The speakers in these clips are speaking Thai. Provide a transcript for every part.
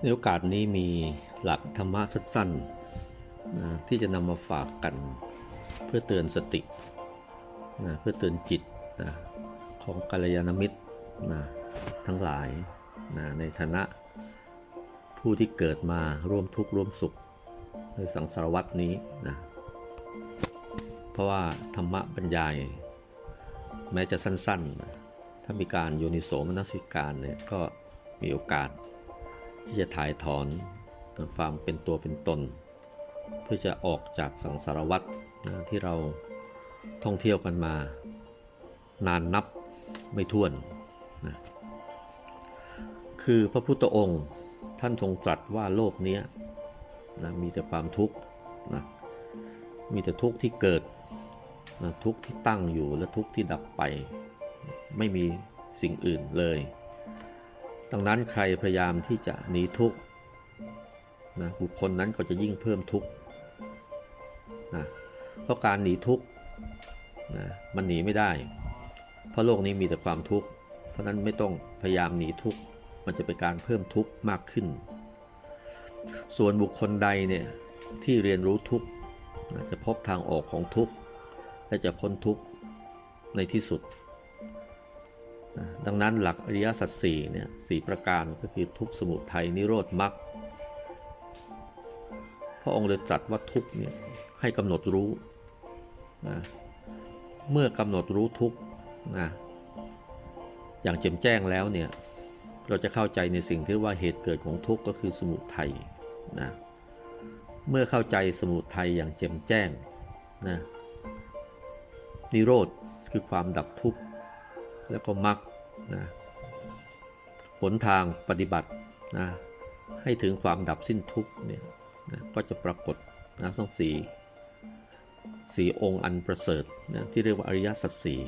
ในโอกาสนี้มีหลักธรรมะสั้นๆนะที่จะนำมาฝากกันเพื่อเตือนสตินะเพื่อเตือนจิตนะของกัลยาณมิตรนะทั้งหลายนะในฐานะผู้ที่เกิดมาร่วมทุกข์ร่วมสุขในสังสารวัตนี้นะเพราะว่าธรรมะบรรยาย แม้จะสั้นๆนะถ้ามีการโยนิโสมนสิการเนี่ยก็มีโอกาส ที่จะถ่ายถอนความเป็นตัวเป็นตน เพื่อจะออกจากสังสารวัฏนะที่เราท่องเที่ยวกันมา นานนับไม่ถ้วนนะคือพระพุทธองค์ท่านทรงตรัสว่าโลกนี้นะมีแต่ความทุกข์นะมีแต่ทุกข์ที่เกิดนะทุกข์ที่ตั้งอยู่และทุกข์ที่ดับไป ไม่มีสิ่งอื่นเลย ดังนั้นใครพยายามที่จะหนีทุกข์นะบุคคลนั้นก็จะยิ่งเพิ่มทุกข์นะเพราะการหนีทุกข์นะมันหนีไม่ได้ เพราะโลกนี้มีแต่ความทุกข์ เพราะนั้นไม่ต้องพยายามหนีทุกข์ มันจะเป็นการเพิ่มทุกข์มากขึ้น ส่วนบุคคลใดเนี่ยที่เรียนรู้ทุกข์จะพบทางออกของทุกข์และจะพ้นทุกข์ในที่สุด ดังนั้นหลักอริยสัจสี่เนี่ยสี่ประการก็คือทุกข์สมุทัยนิโรธมรรคพระองค์เลยตรัสว่าทุกข์เนี่ยให้กำหนดรู้นะเมื่อกำหนดรู้ทุกข์นะอย่างแจ่มแจ้งแล้วเนี่ยเราจะเข้าใจในสิ่งที่ว่าเหตุเกิดของทุกข์ก็คือสมุทัยนะเมื่อเข้าใจสมุทัยอย่างแจ่มแจ้งนะนิโรธคือความดับทุกข์ แล้วก็มักนะหนทางปฏิบัตินะให้ถึงความดับสิ้นทุกเนี่ยนะก็จะปรากฏนะต้องสีสีองค์อันประเสริฐนะที่เรียกว่าอริยสัจสี่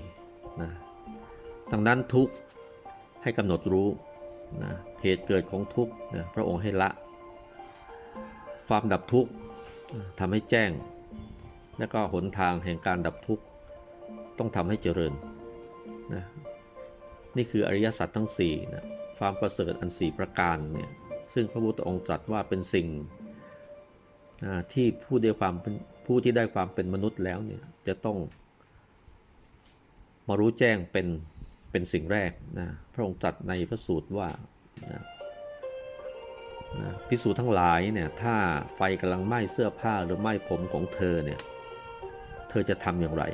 นะดังนั้นทุกให้กำหนดรู้นะเหตุเกิดของทุกนะพระองค์ให้ละ ความดับทุกทำให้แจ้ง และก็หนทางแห่งการดับทุกต้องทำให้เจริญนะ นี่คืออริยสัจทั้ง4นะความประเสริฐอันสี่ประการเนี่ยซึ่งพระพุทธองค์ตรัสว่าเป็นสิ่งที่ผู้ได้ความผู้ที่ได้ความเป็นมนุษย์แล้วเนี่ยจะต้องมารู้แจ้งเป็นเป็นสิ่งแรกนะพระองค์ตรัสในพระสูตรว่านะนะพิสูจน์ทั้งหลายเนี่ยถ้าไฟกำลังไหม้เสื้อผ้าหรือไหม้ผมของเธอเนี่ยเธอจะทำอย่างไร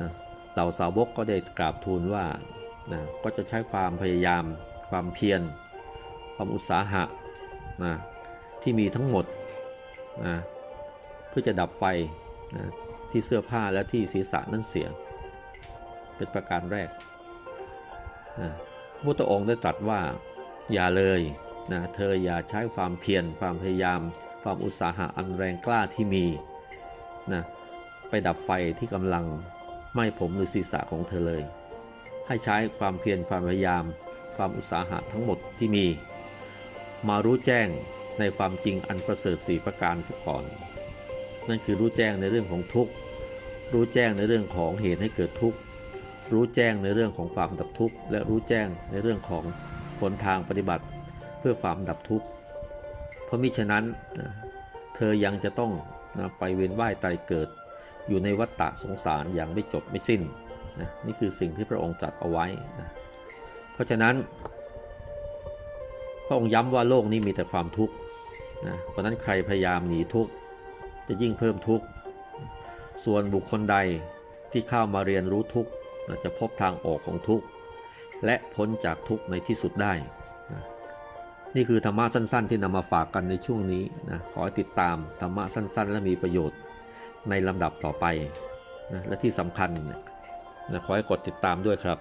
นะ เหล่าสาวกก็ได้กราบทูลว่านะก็จะใช้ความพยายาม ความเพียร ความอุตสาหะนะที่มีทั้งหมดนะเพื่อจะดับไฟนะที่เสื้อผ้าและที่ศีรษะนั่นเสีย เป็นประการแรกนะพระพุทธองค์ได้ตรัสว่าอย่าเลยนะเธออย่าใช้ความเพียรความพยายาม ความอุตสาหะอันแรงกล้าที่มีนะไปดับไฟที่กำลัง ไม้ผมหรือศีรษะของเธอเลย ให้ใช้ความเพียรความพยายาม ความอุตสาหะทั้งหมดที่มี มารู้แจ้งในความจริงอันประเสริฐสีประการซะก่อน นั่นคือรู้แจ้งในเรื่องของทุกข์ รู้แจ้งในเรื่องของเหตุให้เกิดทุกข์ รู้แจ้งในเรื่องของความดับทุกข์ และรู้แจ้งในเรื่องของหนทางปฏิบัติเพื่อความดับทุกข์ เพราะมิฉะนั้น เธอยังจะต้องไปเวียนว่ายตายเกิด อยู่ในวัฏฏะสงสารอย่างไม่จบไม่สิ้นนะนี่คือสิ่งที่พระองค์จัดเอาไว้นะเพราะฉะนั้น พระองค์ย้ำว่าโลกนี้มีแต่ความทุกข์นะเพราะนั้นใครพยายามหนีทุกข์จะยิ่งเพิ่มทุกข์ส่วนบุคคลใดที่เข้ามาเรียนรู้ทุกข์จะพบทางออกของทุกข์และพ้นจากทุกข์ในที่สุดได้นะนี่คือธรรมะสั้น ๆ ที่นำมาฝากกันในช่วงนี้นะขอให้ติดตามธรรมะสั้น ๆ และมีประโยชน์ ในลำดับต่อไปนะและที่สำคัญนะขอให้กดติดตามด้วยครับ